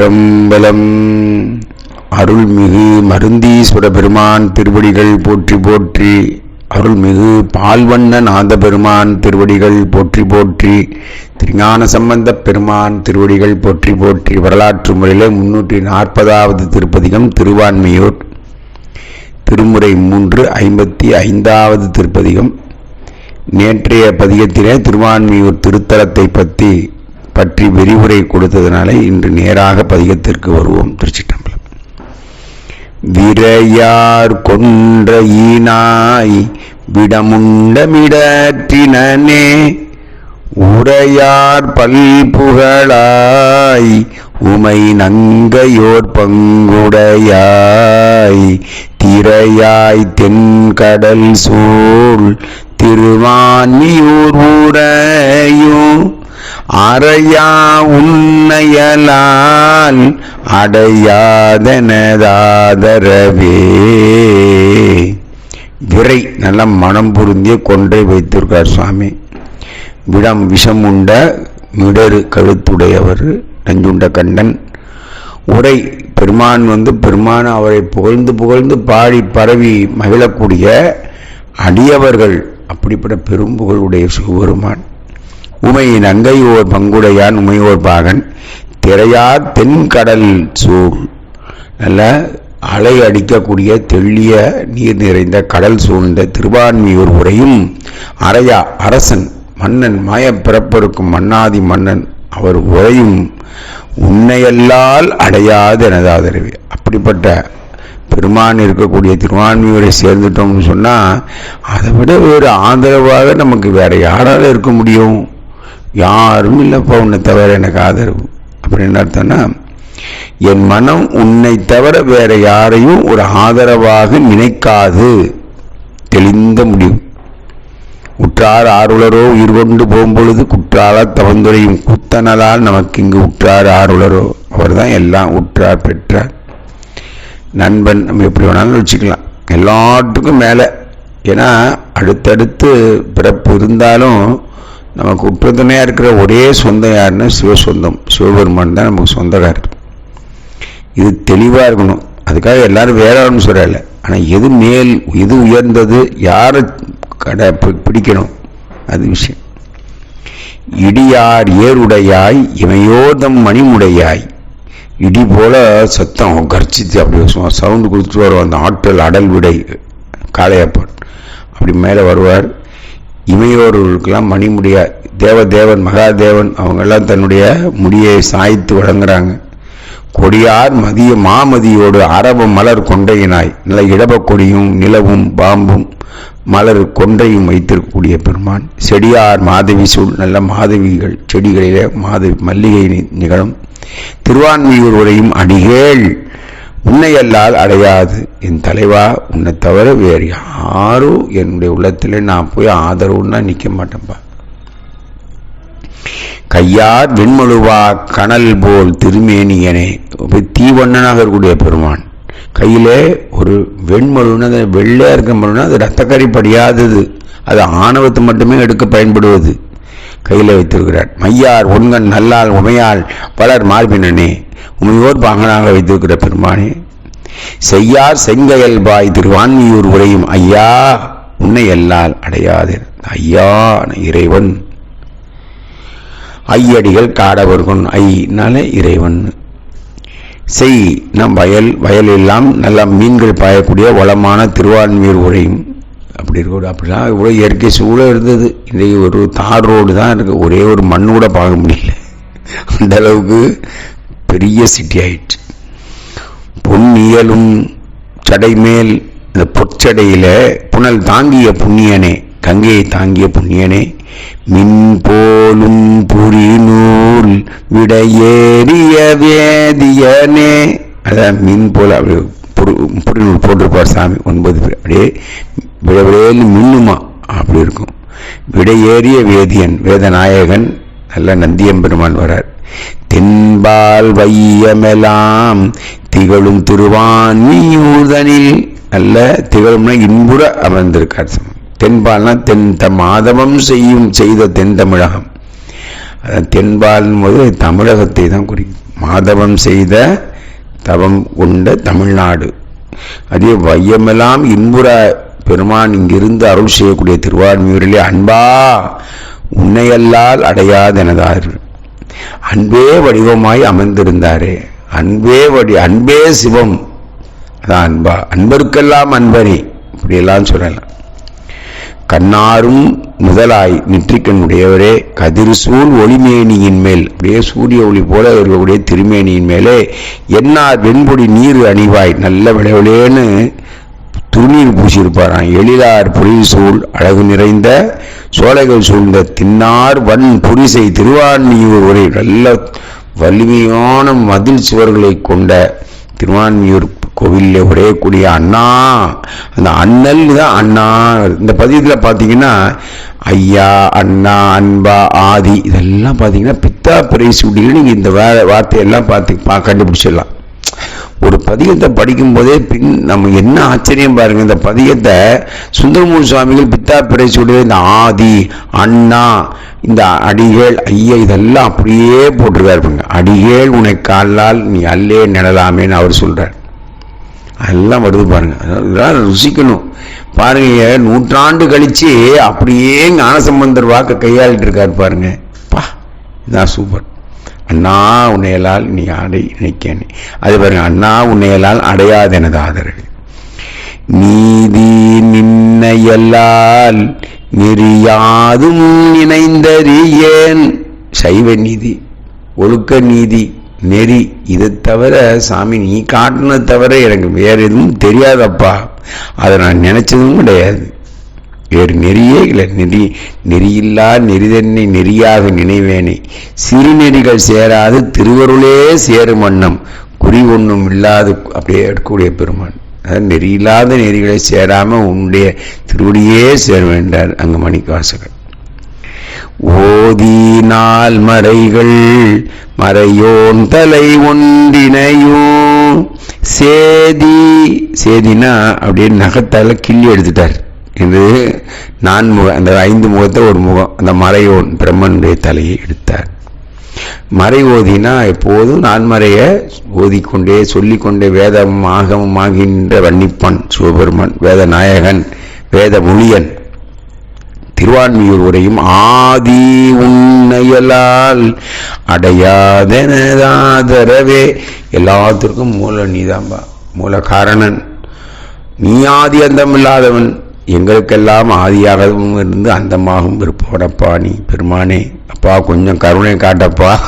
திருச்சிற்றம்பலம். அருள்மிகு மருந்தீஸ்வர பெருமான் திருவடிகள் போற்றி போற்றி அருள்மிகு பால்வண்ண நாத பெருமான் திருவடிகள் போற்றி போற்றி திருஞான சம்பந்த பெருமான் திருவடிகள் போற்றி போற்றி வரலாற்று முறையில் முன்னூற்றி நாற்பதாவது திருப்பதிகம் திருவான்மையூர். திருமுறை மூன்று ஐம்பத்தி ஐந்தாவது திருப்பதிகம். நேற்றைய பதிகத்திலே திருவான்மியூர் திருத்தலத்தை பற்றி பற்றி விரிவுரை கொடுத்ததுனால இன்று நேராக பதிகத்திற்கு வருவோம். திருச்சிட்டம்பலம் விரையார் கொன்ற ஈனாய் விடமுண்டமிடற்றினே உரையார் பல்புகழாய் உமை நங்கையோர் பங்குடையாய் திரையாய் தென்கடல் சூழ் திருவான்மியூர் ஊரையும் அறையா உன்னையலால் அடையாதனதாதரவே. விரை நல்ல மனம் புரிந்திய கொன்றை வைத்திருக்கார் சுவாமி. விடம் விஷம் உண்ட மிடரு கழுத்துடையவர் நஞ்சுண்ட கண்டன். உரை பெருமான் வந்து பெருமான் அவரை புகழ்ந்து புகழ்ந்து பாடி பரவி மகிழக்கூடிய அடியவர்கள். அப்படிப்பட்ட பெரும் புகழுடைய உமை உமையின் ஓர் பங்குடையான் உமையோர் பாகன் திரையார் தென்கடல் சூழ். நல்ல அலை அடிக்கக்கூடிய தெள்ளிய நீர் நிறைந்த கடல் சூழ்ந்த திருவான்மியூர் உரையும் அரையா அரசன் மன்னன் மாய பிறப்பிருக்கும் மன்னாதி மன்னன் அவர் உரையும் உன்னையல்லால் அடையாது எனதாதரவே. அப்படிப்பட்ட பெருமான் இருக்கக்கூடிய திருவான்மியூரை சேர்ந்துட்டோம்னு சொன்னால் அதை விட ஒரு ஆதரவாக நமக்கு வேற யாரால் இருக்க முடியும்? யாரும் இல்லைப்பா உன்னை தவிர எனக்கு ஆதரவு. அப்படின்னு அர்த்தம்னா என் மனம் உன்னை தவிர வேற யாரையும் ஒரு ஆதரவாக நினைக்காது. தெளிந்த முடிவு. உற்றார் ஆர்வலரோ உயிர் கொண்டு போகும்பொழுது குற்றால தவந்துரையும் குத்தனலால் நமக்கு இங்கு உற்றார் ஆர்வலரோ அவர் தான் எல்லாம் உற்றார் பெற்றார். நண்பன் நம்ம எப்படி வேணாலும் வச்சுக்கலாம். எல்லாத்துக்கும் மேலே. ஏன்னா அடுத்தடுத்து பிறப்பு இருந்தாலும் நமக்கு உற்றத்துணையாக இருக்கிற ஒரே சொந்தம் யாருன்னா சிவசொந்தம். சிவபெருமான் தான் நமக்கு சொந்தக்காரர். இது தெளிவாக இருக்கணும். அதுக்காக எல்லாரும் வேற ஒன்றும் சொல்லலை ஆனால் எது மேல் எது உயர்ந்தது யாரை கடை பிடிக்கணும்? அது விஷயம். இடியார் ஏருடையாய் இமையோதம் மணிமுடையாய். இடி போல சத்தம். கர்ச்சித்து அப்படி சவுண்டு கொடுத்துட்டு வருவோம் அந்த ஆற்றல் அடல் விடை காளையப்பன் அப்படி மேலே வருவார். இமையோர்களுக்கெல்லாம் மணிமுடியா தேவதேவன் மகாதேவன் அவங்கெல்லாம் தன்னுடைய முடியை சாய்த்து வழங்குறாங்க. கொடியார் மதிய மாமதியோடு அரப மலர் கொண்டையினாய். நல்ல இடப கொடியும் நிலவும் பாம்பும் மலர் கொண்டையும் வைத்திருக்கக்கூடிய பெருமான். செடியார் மாதவி சூழ் நல்ல மாதவிகள் செடிகளிலே மாதவி மல்லிகை நிகழும் திருவான்மியூர் உரையும் அடிகேள் உன்னையல்லால் அடையாது. என் தலைவா உன்னை தவிர வேறு யாரும் என்னுடைய உள்ளத்தில் நான் போய் ஆதரவுன்னா நிற்க மாட்டேன்பா. கையார் வெண்மழுவா கனல் போல் திருமேனியனே. தீவண்ணனாக இருக்கக்கூடிய பெருமான். கையிலே ஒரு வெண்மழுன்னு வெள்ளையாக இருக்க மழுனா அது ரத்தக்கறி படியாதது. அது ஆணவத்தை மட்டுமே எடுக்க பயன்படுவது. கையில் வைத்திருக்கிறார். மையார் ஒன்கண் நல்லால் உமையால் பலர் மார்பினனே உமையோர் பாங்கனாக வைத்திருக்கிற பெருமானே. செய்யார் செங்கயல் பாய் திருவான்மியூர் உரையும் ஐயா உன்னை எல்லால் அடையாது ஐயா இறைவன். ஐயடிகள் காடவர்கொன் ஐனால இறைவன். செய் நம் வயல் வயல் எல்லாம் நல்ல மீன்கள் பாயக்கூடிய வளமான திருவான்மியூர் உரையும் அப்படி இருக்க அப்படிலாம் இவ்வளோ இயற்கை சூழல் இருந்தது. இன்றைக்கி ஒரு தார் ரோடு தான் இருக்குது ஒரே ஒரு மண் கூட பார்க்க முடியல. அந்த அளவுக்கு பெரிய சிட்டி ஆயிடுச்சு. பொன்னியலும் சடைமேல் இந்த பொற்சடையில் புனல் தாங்கிய புண்ணியனே கங்கையை தாங்கிய புண்ணியனே மின் போலும் புரி நூல் விடையேறிய வேதியனே. அதான் மின் போல அப்படி புரிநூல் போட்டிருப்பார் சாமி. ஒன்பது பேர். அப்படியே விடவிடையில் மின்னுமா? அப்படி இருக்கும். விடையேறிய வேதியன் வேதநாயகன் நல்ல நந்தியம்பெருமான் வரார். தென்பால் வையமெல்லாம் திகழும் திருவான்மியூதனில் நல்ல திகழும்னா இன்புற அமர்ந்திருக்கார் தென்பால்னா தென் மாதவம் செய்யும் செய்த தென் தமிழகம் தென்பால் போது தமிழகத்தை தான் குறிக்கும். மாதவம் செய்த தவம் கொண்ட தமிழ்நாடு அதே வையமெல்லாம் இன்புற பெருமான் இங்கிருந்து அருள் செய்யக்கூடிய திருவான்மையூரிலே அன்பா உன்னையல்லால் அடையாதெனதார். அன்பே வடிவமாய் அமர்ந்திருந்தாரே. அன்பே வடி அன்பே சிவம். அதான் அன்பா. அன்பருக்கெல்லாம் அன்பனே இப்படியெல்லாம் சொல்லலாம். கண்ணாரும் முதலாய் நெற்றிக்கண்ணுடையவரே கதிர் கதிர்சூழ் ஒளிமேனியின் மேல் அப்படியே சூரிய ஒளி போல இருக்கக்கூடிய திருமேனியின் மேலே என்னார் வெண்பொடி நீர் அணிவாய் நல்ல விளைவிலேன்னு துணியில் பூசியிருப்பாராம். எழிலார் பொழில் சூழ் அழகு நிறைந்த சோலைகள் சூழ்ந்த தின்னார் வன் புரிசை திருவான்மியூர் உரை நல்ல வலிமையான மதில் சுவர்களை கொண்ட திருவான்மியூர் கோவிலில் உடையக்கூடிய அண்ணா. அந்த அண்ணல் தான் அண்ணா. இந்த பதியத்தில் பார்த்தீங்கன்னா ஐயா அண்ணா அன்பா ஆதி இதெல்லாம் பார்த்தீங்கன்னா பித்தா பிறை சூடியில் நீங்கள் இந்த வே வார்த்தையெல்லாம் பார்த்து பா கண்டுபிடிச்சிடலாம். ஒரு பதிகத்தை படிக்கும்போதே பின் நம்ம என்ன ஆச்சரியம் பாருங்கள் இந்த பதிகத்தை சுந்தரமூர் சுவாமிகள் பித்தா பிறை இந்த ஆதி அண்ணா இந்த அடிகேள் ஐயா இதெல்லாம் அப்படியே போட்டிருக்காருப்பாங்க அடிகேள் உன்னை காலால் நீ அல்லே நிழலாமேன்னு அவர் சொல்கிறார் எல்லாம் வருது பாருங்க. இதெல்லாம் ருசிக்கணும். பாருங்க நூற்றாண்டு கழிச்சு அப்படியே ஞானசம்பந்தர் வாக்க கையாளிட்டு இருக்காரு பாருங்க. பா இதான் சூப்பர். அண்ணா உன்னையலால் நீ அடை நினைக்கேன் அது பாருங்க அண்ணா உன்னையலால் அடையாது எனது ஆதரவு. நீதி நின்னையல்லால் நெறியாதும் நினைந்தறியேன். சைவ நீதி ஒழுக்க நீதி நெறி. இதை தவிர சாமி நீ காட்டினது தவிர எனக்கு வேற எதுவும் தெரியாதப்பா. அதை நான் நினச்சதும் கிடையாது. வேறு நெறியே இல்லை. நெறி நெறியில்லா நெறிதன்னை நெறியாக நினைவேனே. சிறுநெறிகள் சேராது திருவருளே சேரும் வண்ணம். குறி ஒன்றும் இல்லாது அப்படியே எடுக்கக்கூடிய பெருமான். அதாவது நெறியில்லாத நெறிகளை சேராமல் உன்னுடைய திருவடியே சேர வேண்டார் அங்கு மணிக்காசகர் நாள் மறைகள் மறையோன் தலை ஒன்றினையோ. சேதி சேதினா அப்படியே நகத்தால கிள்ளி எடுத்துட்டார். என்று நான் முகம் அந்த ஐந்து முகத்தை ஒரு முகம் அந்த மறையோன் பிரம்மனுடைய தலையை எடுத்தார். மறை ஓதினா எப்போதும் நான்மறைய ஓதிக்கொண்டே சொல்லிக்கொண்டே வேதம் ஆகமம் ஆகின்ற வன்னிப்பன் சிவபெருமன் வேத நாயகன் வேத மொழியன் திருவான்மியூர் உரையும் ஆதி உன்னையலால் அடையாதனதாதரவே. எல்லாத்திற்கும் மூல நீதாம்பா மூல காரணன். நீ ஆதி அந்தம் இல்லாதவன் எங்களுக்கெல்லாம் ஆதியாகவும் இருந்து அந்தமாகவும் இருப்போடப்பா நீ பெருமானே. அப்பா கொஞ்சம் கருணை காட்டப்பா.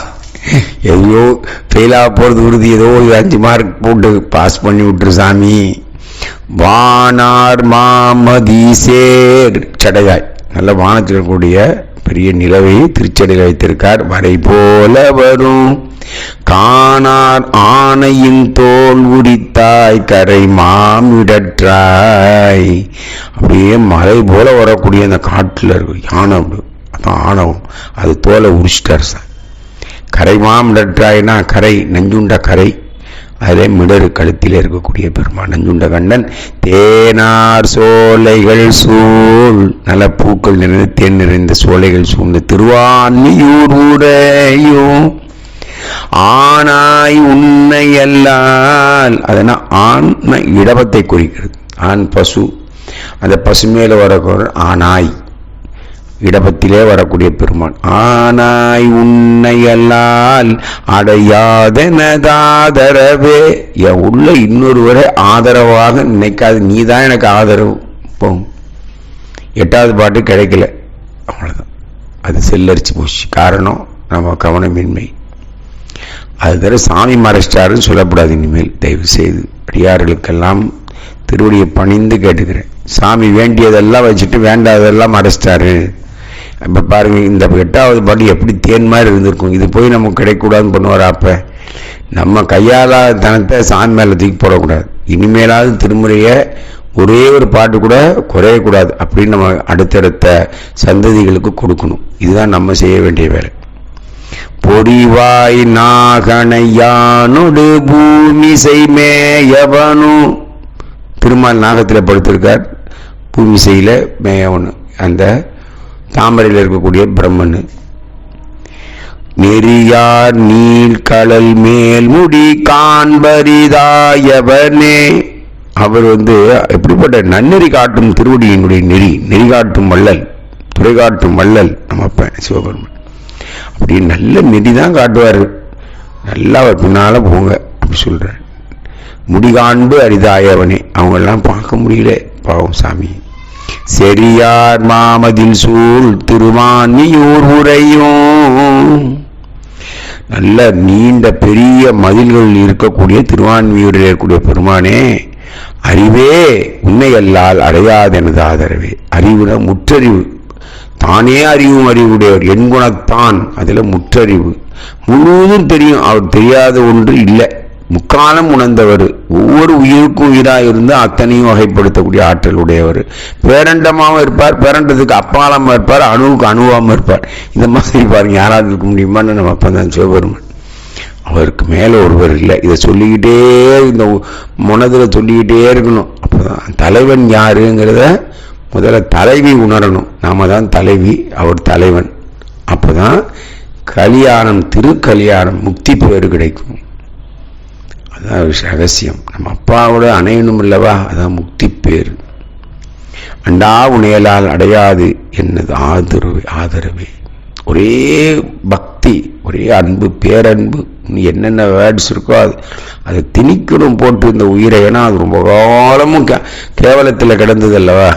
எதையோ ஃபெயிலாக போகிறது உறுதி ஏதோ ஒரு அஞ்சு மார்க் போட்டு பாஸ் பண்ணி விட்டுரு சாமி. வானார் மாமதீசேர் சடையாய். நல்ல வானத்தில் இருக்கக்கூடிய பெரிய நிலவை திருச்சடையில் வைத்திருக்கார். வரை போல வரும். காணார் ஆணையின் தோல் உரித்தாய் கரை மாமிடற்றாய் அப்படியே மலை போல வரக்கூடிய அந்த காட்டில் இருக்கு. யானை அப்படி அதான் ஆணவம் அது தோலை உரிச்சிட்டார் சார். கரை மாமிடற்றாய்னா கரை நஞ்சுண்ட கரை. அதே மிடரு கழுத்தில் இருக்கக்கூடிய பெருமான் நஞ்சுண்ட கண்டன் தேனார் சோலைகள் சூழ் நல்ல பூக்கள் நிறைந்த தேன் நிறைந்த சோலைகள் சூழ்ந்த திருவான்மியூர் உரையும் ஆனாய் உன்னை அல்லால் அதனால் ஆண் இடபத்தை குறிக்கிறது. ஆண் பசு அந்த பசு மேல வரக்கூடிய ஆனாய். இடபத்திலே வரக்கூடிய பெருமான். ஆனாய் உன்னை அல்லால் அடையாதனதாதரவே. என் உள்ள இன்னொருவரை ஆதரவாக நினைக்காது. நீ தான் எனக்கு ஆதரவு. போகும் எட்டாவது பாட்டு கிடைக்கல. அவ்வளோதான் அது செல்லரிச்சு போச்சு. காரணம் நம்ம கவனமின்மை. அது தவிர சாமி மறைச்சிட்டாருன்னு சொல்லக்கூடாது இனிமேல். தயவு செய்து அடியார்களுக்கெல்லாம் திருவடியை பணிந்து கேட்டுக்கிறேன். சாமி வேண்டியதெல்லாம் வச்சுட்டு வேண்டாததெல்லாம் மறைச்சிட்டாரு. இப்போ பாருங்கள் இந்த எட்டாவது பாட்டு எப்படி தேன் மாதிரி இருந்திருக்கும். இது போய் நமக்கு கிடைக்கூடாதுன்னு பண்ணுவார் அப்போ? நம்ம கையாளாத தனத்தை சாமி மேலே தூக்கி போடக்கூடாது. இனிமேலாவது திருமுறையை ஒரே ஒரு பாட்டு கூட குறையக்கூடாது அப்படின்னு நம்ம அடுத்தடுத்த சந்ததிகளுக்கு கொடுக்கணும். இதுதான் நம்ம செய்ய வேண்டிய வேலை. பொறிவாய் நாகனையானொடு பூமிசை மேயவனு. திருமால் நாகத்தில் படுத்திருக்கார். பூமிசையில் மேயவனு. அந்த தாமரையில் இருக்கக்கூடிய பிரம்மன். நெறியார் நீழ்கடல் மேல் முடி காண்பரிதாயவனே. அவர் வந்து எப்படிப்பட்ட நன்னெறி காட்டும் திருவடியினுடைய நெறி நெறி காட்டும் வள்ளல் துறை காட்டும் வள்ளல் நம்ம அப்பன் சிவபெருமன். அப்படி நல்ல நெறி தான் காட்டுவார். நல்லா அவர் பின்னால் போங்க அப்படி சொல்கிறார் முடிகாண்பு அரிதாயவனே. அவங்கெல்லாம் பார்க்க முடியல பாவம் சாமி. செரியார் மாமதில் சூழ் திருமான்மியூர் உரையும் நல்ல நீண்ட பெரிய மதில்கள் இருக்கக்கூடிய திருவான்மியூரில் இருக்கக்கூடிய பெருமானே அறிவே உன்னை அடையாதெனது ஆதரவே. அறிவுனா முற்றறிவு. தானே அறிவும் அறிவுடையவர். என் குணத்தான் அதில் முற்றறிவு. முழுவதும் தெரியும். அவர் தெரியாத ஒன்று இல்லை. முக்காலம் உணர்ந்தவர். ஒவ்வொரு உயிருக்கும் உயிராக இருந்து அத்தனையும் வகைப்படுத்தக்கூடிய ஆற்றல் உடையவர். பேரண்டமாகவும் இருப்பார் பேரண்டத்துக்கு அப்பாலமாக இருப்பார் அணுவுக்கு அணுவாமல் இருப்பார். இந்த மாதிரி பாருங்க யாராவது இருக்க முடியுமான்னு நம்ம அப்போ தான் சிவபெருமன். அவருக்கு மேலே ஒருவர் இல்லை. இதை சொல்லிக்கிட்டே இந்த மனதில் சொல்லிக்கிட்டே இருக்கணும். அப்போதான் தலைவன் யாருங்கிறத முதல்ல தலைவி உணரணும். நாம தான் தலைவி அவர் தலைவன். அப்போதான் கல்யாணம் திருக்கல்யாணம் முக்தி பேர் கிடைக்கும். அதான் ரகசியம். நம்ம அப்பாவோட அணையணும் இல்லவா அதான் முக்தி பேர். அண்டா உணையலால் அடையாது என்னது? ஆதரவு ஆதரவு. ஒரே பக்தி ஒரே அன்பு பேரன்பு. என்னென்ன வேர்ட்ஸ் இருக்கோ அது அதை திணிக்கணும் போட்டு இந்த உயிரை. ஏன்னா அது ரொம்ப காலமும் கே கேவலத்தில் கிடந்தது அல்லவா?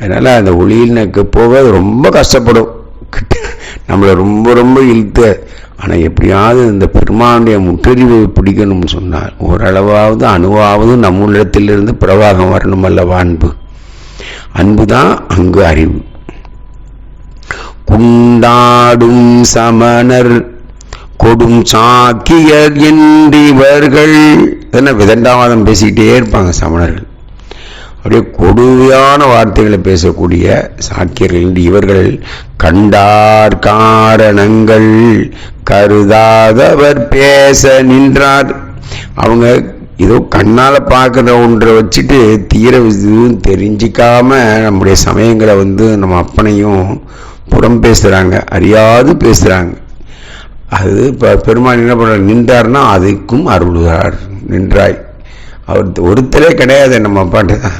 அதனால் அந்த ஒளியில் போக ரொம்ப கஷ்டப்படும். நம்மளை ரொம்ப ரொம்ப இழுத்து ஆனால் எப்படியாவது இந்த பெருமானுடைய முற்றறிவை பிடிக்கணும்னு சொன்னார். ஓரளவாவது அணுவாவது நம்முள்ளத்திலிருந்து பிரவாகம் வரணும் அல்லவா அன்பு? அன்பு தான் அங்கு அறிவு. குண்டாடும் சமணர் கொடும் சாக்கியர் என்றிவர்கள் என்ன விதண்டாவாதம் பேசிக்கிட்டே இருப்பாங்க சமணர்கள். அப்படியே கொடுமையான வார்த்தைகளை பேசக்கூடிய சாக்கியர்கள் என்று இவர்கள் கண்டார் காரணங்கள். கருதாதவர் பேச நின்றார். அவங்க ஏதோ கண்ணால் பார்க்குற ஒன்றை வச்சுட்டு தீர இதுவும் தெரிஞ்சிக்காம நம்முடைய சமயங்களை வந்து நம்ம அப்பனையும் புறம் பேசுகிறாங்க அறியாது பேசுகிறாங்க அது இப்போ பெருமாள் என்ன பண்றார்? நின்றார்னா அதுக்கும் அருள்கிறார் நின்றாய். அவர் ஒருத்தரே கிடையாது நம்ம பாட்டு தான்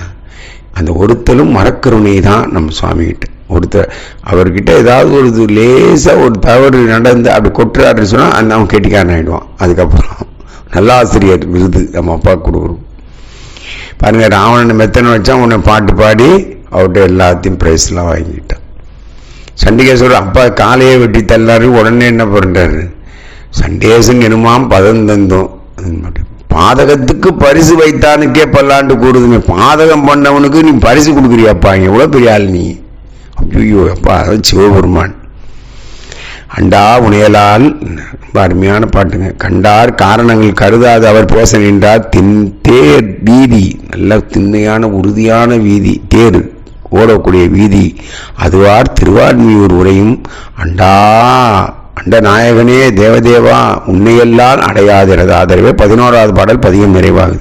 அந்த ஒருத்தலும் மரக்கருணை தான் நம்ம சுவாமிகிட்ட. ஒருத்தர் அவர்கிட்ட ஏதாவது ஒரு இது லேசாக ஒரு தவறு நடந்து அப்படி கொட்டுறாருன்னு சொன்னால் அந்த அவன் கெட்டிக்காரன் ஆகிடுவான் அதுக்கப்புறம் நல்லாசிரியர் விருது நம்ம அப்பா கொடுக்குறோம். பாருங்க ராவணனை மெத்தனை வச்சா உன்னை பாட்டு பாடி அவர்கிட்ட எல்லாத்தையும் ப்ரைஸ்லாம் வாங்கிட்டான். சண்டிகேஸ்வரர் அப்பா காலையே வெட்டி தள்ளாரு உடனே என்ன பண்ணுறாரு சண்டேசன் என்னமாம் பதம் தந்தோம். அது மட்டும். பாதகத்துக்கு பரிசு வைத்தானுக்கே பல்லாண்டு கூடுதுங்க பாதகம் பண்ணவனுக்கு நீ பரிசு கொடுக்குறியாப்பா எவ்வளோ பெரிய ஆள் நீ? ஐயோ அப்பா சிவபெருமான் அண்டா உணையலால் ரொம்ப அருமையான பாட்டுங்க. கண்டார் காரணங்கள் கருதாது அவர் பேச நின்றார் தின் தேர் வீதி. நல்ல திண்ணையான உறுதியான வீதி தேர் ஓடக்கூடிய வீதி. அதுவார் திருவான்மியூர் உரையும் அண்டா அண்ட நாயகனே தேவதேவா உன்னையெல்லாம் அடையாதிரது. ஆதரவே பதினோராவது பாடல் பதியம் நிறைவாகுது.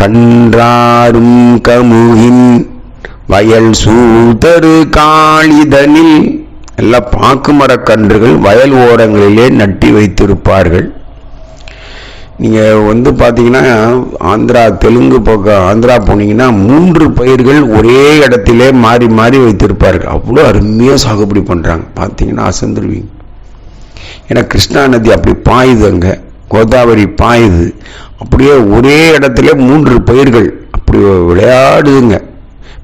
கன்றாரும் கமுகின் வயல் சூதரு காளிதனில் எல்லா பாக்கு மரக்கன்றுகள் வயல் ஓரங்களிலே நட்டி வைத்திருப்பார்கள். நீங்கள் வந்து பார்த்தீங்கன்னா ஆந்திரா தெலுங்கு பக்கம் ஆந்திரா போனீங்கன்னா மூன்று பயிர்கள் ஒரே இடத்திலே மாறி மாறி வைத்திருப்பார்கள். அவ்வளோ அருமையாக சாகுபடி பண்ணுறாங்க பார்த்தீங்கன்னா அசந்துருவீங்க. ஏன்னா கிருஷ்ணா நதி அப்படி பாயுது அங்கே. கோதாவரி பாயுது. அப்படியே ஒரே இடத்துல மூன்று பயிர்கள் அப்படி விளையாடுதுங்க.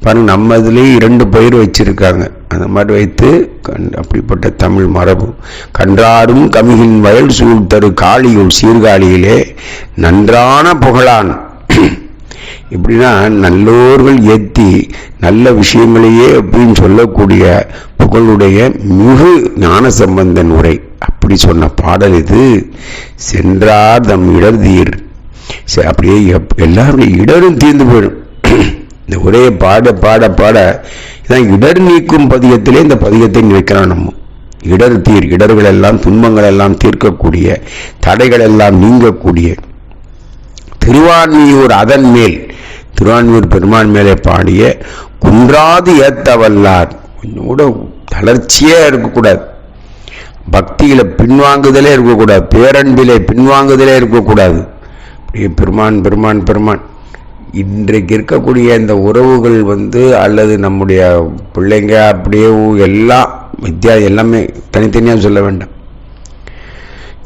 பாருங்க நம்ம இதுலேயும் இரண்டு பயிர் வச்சிருக்காங்க. அந்த மாதிரி வைத்து கண் அப்படிப்பட்ட தமிழ் மரபு. கன்றாடும் கமிகின் வயல் சூழ் தரு காளியுள் சீர்காழியிலே நன்றான புகழான். இப்படின்னா நல்லோர்கள் ஏற்றி நல்ல விஷயங்களையே அப்படின்னு சொல்லக்கூடிய புகழுடைய மிகு ஞான சம்பந்தன் உரை. அப்படி சொன்ன பாடல் இது. சென்றார் தம் இடர்தீர். சரி, அப்படியே எப்- எல்லாருடைய இடரும் தீர்ந்து போயிடும். இந்த ஒரே பாட பாட பாட இதான் இடர் நீக்கும் பதியத்திலே இந்த பதியத்தை நிற்கிறான் நம்ம. இடர் தீர் இடர்கள் எல்லாம் துன்பங்கள் எல்லாம் தீர்க்கக்கூடிய தடைகள் எல்லாம் நீங்கக்கூடிய திருவான்மியூர் அதன் மேல் திருவான்மியூர் பெருமான் மேலே பாடிய குன்றாது ஏத்தவல்லார் கொஞ்சம் தளர்ச்சியே இருக்கக்கூடாது. பக்தியில பின்வாங்குதலே இருக்கக்கூடாது பேரன்பிலே பின்வாங்குதலே இருக்கக்கூடாது. அப்படியே பெருமான் பெருமான் பெருமான். இன்றைக்கு இருக்கக்கூடிய இந்த உறவுகள் வந்து அல்லது நம்முடைய பிள்ளைங்க அப்படியே எல்லாம் வித்யா எல்லாமே தனித்தனியாக சொல்ல வேண்டாம்.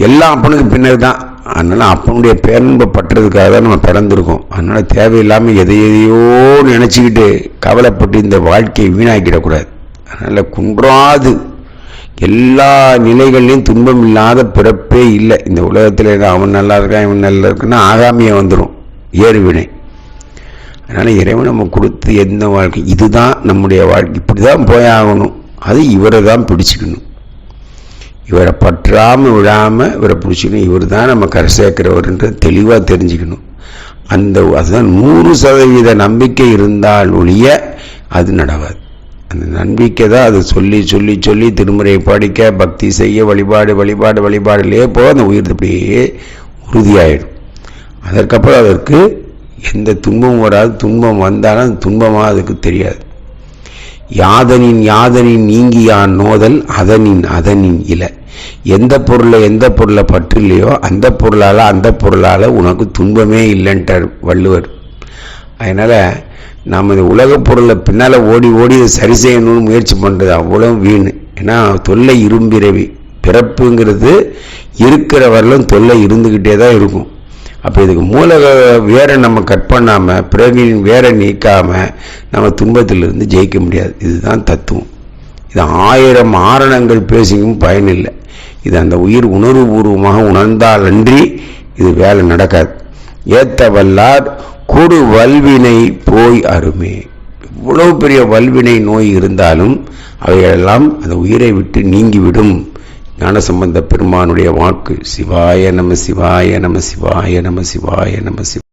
எல்லாம் அப்பனுக்கு பின்னர் தான். அதனால் அப்பனுடைய பேரன்பை பட்டுறதுக்காக தான் நம்ம பிறந்திருக்கோம். அதனால் தேவையில்லாமல் எதை எதையோ நினச்சிக்கிட்டு கவலைப்பட்டு இந்த வாழ்க்கையை வீணாக்கிடக்கூடாது. அதனால் குன்றாது. எல்லா நிலைகள்லையும் துன்பம் இல்லாத பிறப்பே இல்லை. இந்த உலகத்தில் அவன் நல்லா இருக்கான் இவன் நல்லா இருக்குன்னா ஆகாமியை வந்துடும் ஏறுவினை அதனால் இறைவன் நம்ம கொடுத்து எந்த வாழ்க்கை இதுதான் நம்முடைய வாழ்க்கை இப்படி தான் போயாகணும். அது இவரை தான் பிடிச்சிக்கணும். இவரை பற்றாமல் விழாமல் இவரை பிடிச்சிக்கணும். இவர் தான் நம்ம கரை சேர்க்கிறவர்ன்றது தெளிவாக தெரிஞ்சுக்கணும். அந்த அதுதான் நூறு சதவீத நம்பிக்கை இருந்தால் ஒழிய அது நடவாது. அந்த நம்பிக்கை தான் அது சொல்லி சொல்லி சொல்லி திருமுறையை படிக்க பக்தி செய்ய வழிபாடு வழிபாடு வழிபாடுலேயே போக அந்த உயிர் அப்படியே உறுதியாயிடும். அதற்கப்புறம் அதற்கு எந்த துன்பமும் வராது துன்பம் வந்தாலும் அது துன்பமாக அதுக்கு தெரியாது. யாதனின் யாதனின் நீங்கியான் நோதல் அதனின் அதனின் இல. எந்த பொருளை எந்த பொருளை பற்றிலையோ அந்த பொருளால் அந்த பொருளால் உனக்கு துன்பமே இல்லைன்ட்டார் வள்ளுவர். அதனால் நாம் இந்த உலகப் பொருளை பின்னால் ஓடி ஓடி இதை சரி செய்யணும்னு முயற்சி பண்ணுறது அவ்வளோ வீண். ஏன்னா தொல்லை இரும்பிறவி. பிறப்புங்கிறது இருக்கிற வரலும் தொல்லை இருந்துக்கிட்டே தான் இருக்கும். அப்போ இதுக்கு மூல வேரை நம்ம கட் பண்ணாமல் பிறவின் வேரை நீக்காமல் நம்ம துன்பத்திலிருந்து ஜெயிக்க முடியாது. இதுதான் தத்துவம். இது ஆயிரம் ஆரணங்கள் பேசியும் பயனில்லை. இது அந்த உயிர் உணர்வுபூர்வமாக உணர்ந்தால் அன்றி இது வேலை நடக்காது. ஏத்த வல்லார் கொடு வல்வினை போய் அருமே. இவ்வளவு பெரிய வல்வினை நோய் இருந்தாலும் அவைகளெல்லாம் அந்த உயிரை விட்டு நீங்கிவிடும். ஞானசம்பந்த பெருமானுடைய வாக்கு சிவாய நம சிவாய நம சிவாய நம சிவாய நம சிவாய